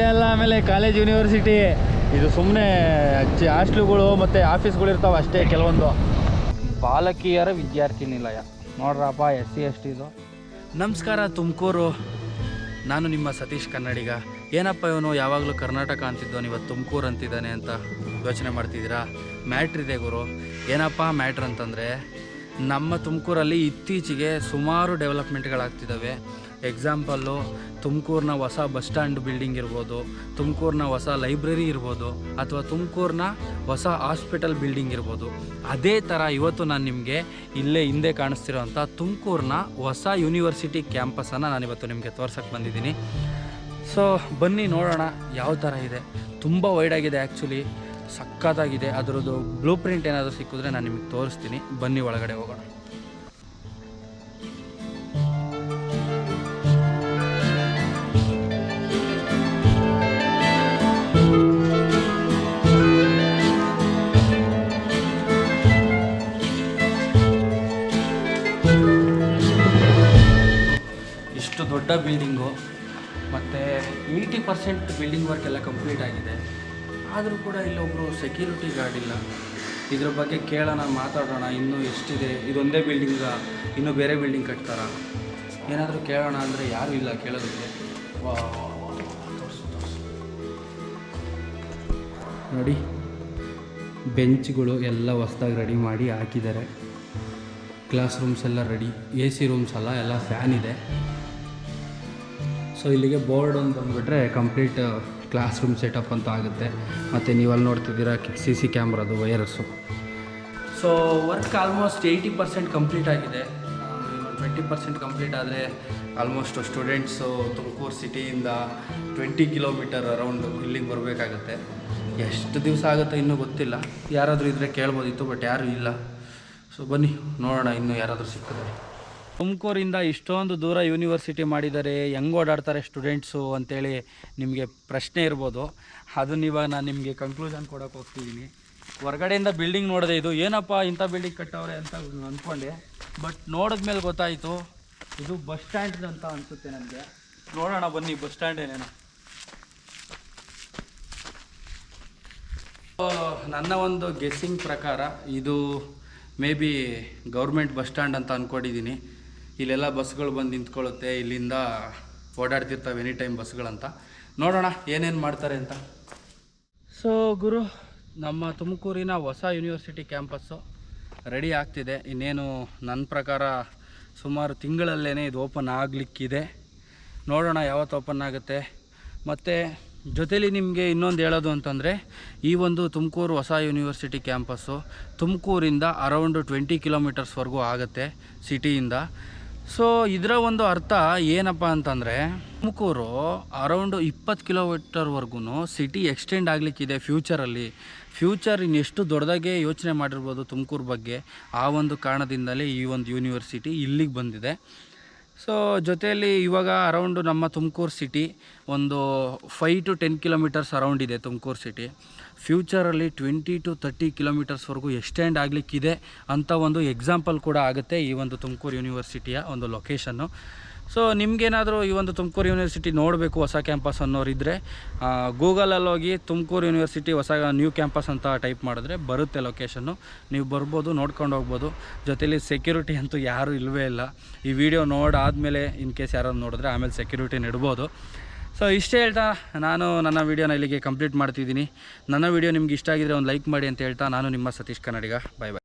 ಆಮೇಲೆ college university ಇದು ಸುಮ್ಮನೆ ಹಾಸ್ಟ್ಲುಗಳು ಮತ್ತು ಆಫೀಸ್ಗಳು ಇರ್ತಾವೆ ಅಷ್ಟೇ ಕೆಲವೊಂದು. ಬಾಲಕಿಯರ ವಿದ್ಯಾರ್ಥಿ ನಿಲಯ. ನೋಡ್ರಪ್ಪ ಎಸ್ ಸಿ ಎಸ್ ಟಿದು ನಮಸ್ಕಾರ ತುಮಕೂರು. ನಾನು ನಿಮ್ಮ ಸತೀಶ್ ಕನ್ನಡಿಗ. ಏನಪ್ಪ ಇವನು ಯಾವಾಗಲೂ ಕರ್ನಾಟಕ ಅಂತಿದ್ದವನು ಇವತ್ತು ತುಮಕೂರು ಅಂತಿದ್ದಾನೆ ಅಂತ ಯೋಚನೆ ಮಾಡ್ತಿದ್ದೀರಾ? ಮ್ಯಾಟ್ರ್ ಇದೆ ಗುರು. ಏನಪ್ಪ ಮ್ಯಾಟ್ರ್ ಅಂತಂದರೆ ನಮ್ಮ ತುಮಕೂರಲ್ಲಿ ಇತ್ತೀಚೆಗೆ ಸುಮಾರು ಡೆವಲಪ್ಮೆಂಟ್ಗಳಾಗ್ತಿದ್ದಾವೆ ಎಕ್ಸಾಂಪಲ್ಲು ತುಮಕೂರಿನ ಹೊಸ ಬಸ್ ಸ್ಟ್ಯಾಂಡ್ ಬಿಲ್ಡಿಂಗ್ ಇರ್ಬೋದು, ತುಮಕೂರಿನ ಹೊಸ ಲೈಬ್ರರಿ ಇರ್ಬೋದು, ಅಥವಾ ತುಮಕೂರಿನ ಹೊಸ ಹಾಸ್ಪಿಟಲ್ ಬಿಲ್ಡಿಂಗ್ ಇರ್ಬೋದು. ಅದೇ ಥರ ಇವತ್ತು ನಾನು ನಿಮಗೆ ಇಲ್ಲೇ ಹಿಂದೆ ಕಾಣಿಸ್ತಿರೋಂಥ ತುಮಕೂರಿನ ಹೊಸ ಯೂನಿವರ್ಸಿಟಿ ಕ್ಯಾಂಪಸನ್ನು ನಾನಿವತ್ತು ನಿಮಗೆ ತೋರ್ಸಕ್ಕೆ ಬಂದಿದ್ದೀನಿ. ಸೊ ಬನ್ನಿ ನೋಡೋಣ ಯಾವ ಥರ ಇದೆ. ತುಂಬ ವೈಡಾಗಿದೆ ಆ್ಯಕ್ಚುಲಿ ಸಖತ್ತಾಗಿದೆ. ಅದರದ್ದು ಬ್ಲೂ ಪ್ರಿಂಟ್ ಏನಾದರೂ ಸಿಕ್ಕಿದ್ರೆ ನಾನು ನಿಮಗೆ ತೋರಿಸ್ತೀನಿ. ಬನ್ನಿ ಒಳಗಡೆ ಹೋಗೋಣ. ದೊಡ್ಡ ಬಿಲ್ಡಿಂಗು ಮತ್ತು ಏಯ್ಟಿ ಪರ್ಸೆಂಟ್ ಬಿಲ್ಡಿಂಗ್ ವರ್ಕ್ ಎಲ್ಲ ಕಂಪ್ಲೀಟ್ ಆಗಿದೆ. ಆದರೂ ಕೂಡ ಇಲ್ಲೊಬ್ಬರು ಸೆಕ್ಯೂರಿಟಿ ಗಾರ್ಡ್ ಇಲ್ಲ. ಇದ್ರ ಬಗ್ಗೆ ಕೇಳೋಣ, ಮಾತಾಡೋಣ, ಇನ್ನೂ ಎಷ್ಟಿದೆ? ಇದೊಂದೇ ಬಿಲ್ಡಿಂಗ ಇನ್ನೂ ಬೇರೆ ಬಿಲ್ಡಿಂಗ್ ಕಟ್ತಾರ? ಏನಾದರೂ ಕೇಳೋಣ ಅಂದರೆ ಯಾರೂ ಇಲ್ಲ ಕೇಳೋದಕ್ಕೆ. ನೋಡಿ, ಬೆಂಚ್ಗಳು ಎಲ್ಲ ಹೊಸ್ದಾಗಿ ರೆಡಿ ಮಾಡಿ ಹಾಕಿದ್ದಾರೆ. ಕ್ಲಾಸ್ ರೂಮ್ಸ್ ಎಲ್ಲ ರೆಡಿ ಎ ಸಿ ರೂಮ್ಸ್ ಅಲ್ಲ, ಎಲ್ಲ ಫ್ಯಾನ್ ಇದೆ. ಸೊ ಇಲ್ಲಿಗೆ ಬೋರ್ಡ್ ಒಂದು ಬಂದುಬಿಟ್ರೆ ಕಂಪ್ಲೀಟ್ ಕ್ಲಾಸ್ ರೂಮ್ ಸೆಟಪ್ ಅಂತ ಆಗುತ್ತೆ. ಮತ್ತು ನೀವು ಅಲ್ಲಿ ನೋಡ್ತಿದ್ದೀರಾ C C ಕ್ಯಾಮ್ರದು wires so work almost eighty percent complete ಆಗಿದೆ. ಟ್ವೆಂಟಿ ಪರ್ಸೆಂಟ್ ಕಂಪ್ಲೀಟ್ ಆದರೆ ಆಲ್ಮೋಸ್ಟ್ ಸ್ಟೂಡೆಂಟ್ಸು ತುಮಕೂರು ಸಿಟಿಯಿಂದ ಟ್ವೆಂಟಿ ಕಿಲೋಮೀಟರ್ ಅರೌಂಡು ಇಲ್ಲಿಗೆ ಬರಬೇಕಾಗತ್ತೆ. ಎಷ್ಟು ದಿವಸ ಆಗುತ್ತೋ ಇನ್ನೂ ಗೊತ್ತಿಲ್ಲ. ಯಾರಾದರೂ ಇದ್ದರೆ ಕೇಳ್ಬೋದಿತ್ತು ಬಟ್ ಯಾರೂ ಇಲ್ಲ. ಸೊ ಬನ್ನಿ, ನೋಡೋಣ, ಇನ್ನೂ ಯಾರಾದರೂ ಸಿಕ್ಕಿದ್ರೆ. ತುಮಕೂರಿಂದ ಇಷ್ಟೊಂದು ದೂರ ಯೂನಿವರ್ಸಿಟಿ ಮಾಡಿದ್ದಾರೆ ಹೆಂಗೆ ಓಡಾಡ್ತಾರೆ ಸ್ಟೂಡೆಂಟ್ಸು ಅಂತೇಳಿ ನಿಮಗೆ ಪ್ರಶ್ನೆ ಇರ್ಬೋದು. ಅದನ್ನ ಇವಾಗ ನಾನು ನಿಮಗೆ ಕನ್ಕ್ಲೂಷನ್ ಕೊಡೋಕೆ ಹೋಗ್ತಿದ್ದೀನಿ ಹೊರಗಡೆಯಿಂದ ಬಿಲ್ಡಿಂಗ್ ನೋಡಿದೆ ಇದು, ಏನಪ್ಪ ಇಂಥ ಬಿಲ್ಡಿಂಗ್ ಕಟ್ಟವ್ರೆ ಅಂತ ಅಂದ್ಕೊಂಡೆ ಬಟ್ ನೋಡಿದ ಮೇಲೆ ಗೊತ್ತಾಯಿತು, ಇದು ಬಸ್ ಸ್ಟ್ಯಾಂಡ್ ಅಂತ ಅನಿಸುತ್ತೆ ನನಗೆ. ನೋಡೋಣ ಬನ್ನಿ ಬಸ್ ಸ್ಟ್ಯಾಂಡ್ ಏನೇನು. ನನ್ನ ಒಂದು ಗೆಸ್ಸಿಂಗ್ ಪ್ರಕಾರ ಇದು maybe government bus stand ಅಂತ ಅಂದ್ಕೊಂಡಿದ್ದೀನಿ ಇಲ್ಲೆಲ್ಲ ಬಸ್ಗಳು ಬಂದು ನಿಂತ್ಕೊಳ್ಳುತ್ತೆ, ಇಲ್ಲಿಂದ ಓಡಾಡ್ತಿರ್ತವೆ ಎನಿ ಟೈಮ್ ಬಸ್ಗಳಂತ. ನೋಡೋಣ ಏನೇನು ಮಾಡ್ತಾರೆ ಅಂತ. ಸೊ ಗುರು, ನಮ್ಮ ತುಮಕೂರಿನ ಹೊಸ ಯೂನಿವರ್ಸಿಟಿ ಕ್ಯಾಂಪಸ್ಸು ರೆಡಿ ಆಗ್ತಿದೆ. ಇನ್ನೇನು ನನ್ನ ಪ್ರಕಾರ ಸುಮಾರು ತಿಂಗಳಲ್ಲೇ ಇದು ಓಪನ್ ಆಗಲಿಕ್ಕಿದೆ. ನೋಡೋಣ ಯಾವತ್ತು ಓಪನ್ ಆಗುತ್ತೆ. ಮತ್ತು ಜೊತೇಲಿ ನಿಮಗೆ ಇನ್ನೊಂದು ಹೇಳೋದು ಅಂತಂದರೆ, ಈ ಒಂದು ತುಮಕೂರು ಹೊಸ ಯೂನಿವರ್ಸಿಟಿ ಕ್ಯಾಂಪಸ್ಸು ತುಮಕೂರಿಂದ ಅರೌಂಡು ಟ್ವೆಂಟಿ ಕಿಲೋಮೀಟರ್ಸ್ವರೆಗೂ ಆಗುತ್ತೆ ಸಿಟಿಯಿಂದ ಸೊ ಇದರ ಒಂದು ಅರ್ಥ ಏನಪ್ಪ ಅಂತಂದರೆ, ತುಮಕೂರು ಅರೌಂಡ್ ಇಪ್ಪತ್ತು ಕಿಲೋಮೀಟರ್ವರೆಗೂ ಸಿಟಿ ಎಕ್ಸ್ಟೆಂಡ್ ಆಗಲಿಕ್ಕಿದೆ ಫ್ಯೂಚರಲ್ಲಿ ಫ್ಯೂಚರ್ ಇನ್ನೆಷ್ಟು ದೊಡ್ಡದಾಗೆ ಯೋಚನೆ ಮಾಡಿರ್ಬೋದು ತುಮಕೂರು ಬಗ್ಗೆ ಆ ಒಂದು ಕಾರಣದಿಂದಲೇ ಈ ಒಂದು ಯೂನಿವರ್ಸಿಟಿ ಇಲ್ಲಿಗೆ ಬಂದಿದೆ. ಸೊ ಜೊತೆಯಲ್ಲಿ ಇವಾಗ ಅರೌಂಡು ನಮ್ಮ ತುಮಕೂರು ಸಿಟಿ ಒಂದು five to ten kilometres around ಇದೆ ತುಮಕೂರು ಸಿಟಿ ಫ್ಯೂಚರಲ್ಲಿ ಟ್ವೆಂಟಿ ಟು ತರ್ಟಿ ಕಿಲೋಮೀಟರ್ಸ್ವರೆಗೂ ಎಕ್ಸ್ಟೆಂಡ್ ಆಗಲಿಕ್ಕಿದೆ ಅಂತ ಒಂದು ಎಕ್ಸಾಂಪಲ್ ಕೂಡ ಆಗುತ್ತೆ ಈ ಒಂದು ತುಮಕೂರು ಯೂನಿವರ್ಸಿಟಿಯ ಒಂದು ಲೊಕೇಶನ್ನು ಸೊ ನಿಮಗೇನಾದರೂ ಈ ಒಂದು ತುಮಕೂರು ಯೂನಿವರ್ಸಿಟಿ ನೋಡಬೇಕು ಹೊಸ ಕ್ಯಾಂಪಸ್ ಅನ್ನೋರಿದ್ದರೆ ಗೂಗಲಲ್ಲಿ ಹೋಗಿ ತುಮಕೂರು ಯೂನಿವರ್ಸಿಟಿ ಹೊಸ ನ್ಯೂ ಕ್ಯಾಂಪಸ್ ಅಂತ ಟೈಪ್ ಮಾಡಿದ್ರೆ ಬರುತ್ತೆ ಲೊಕೇಶನ್ನು ನೀವು ಬರ್ಬೋದು, ನೋಡ್ಕೊಂಡು ಹೋಗ್ಬೋದು. ಜೊತೇಲಿ ಸೆಕ್ಯೂರಿಟಿ ಅಂತೂ ಯಾರೂ ಇಲ್ಲವೇ ಇಲ್ಲ. ಈ ವಿಡಿಯೋ ನೋಡಾದಮೇಲೆ ಇನ್ ಕೇಸ್ ಯಾರು ನೋಡಿದ್ರೆ ಆಮೇಲೆ ಸೆಕ್ಯೂರಿಟಿ ಇಡ್ಬೋದು ಸೊ ಇಷ್ಟೇ ಹೇಳ್ತಾ, ನಾನು ನನ್ನ ವೀಡಿಯೋನ ಇಲ್ಲಿಗೆ ಕಂಪ್ಲೀಟ್ ಮಾಡ್ತಿದ್ದೀನಿ. ನನ್ನ ವೀಡಿಯೋ ನಿಮ್ಗೆ ಇಷ್ಟ ಆಗಿದ್ರೆ ಒಂದು ಲೈಕ್ ಮಾಡಿ ಅಂತ ಹೇಳ್ತಾ, ನಾನು ನಿಮ್ಮ ಸತೀಶ್ ಕನ್ನಡಿಗ. ಬಾಯ್ ಬಾಯ್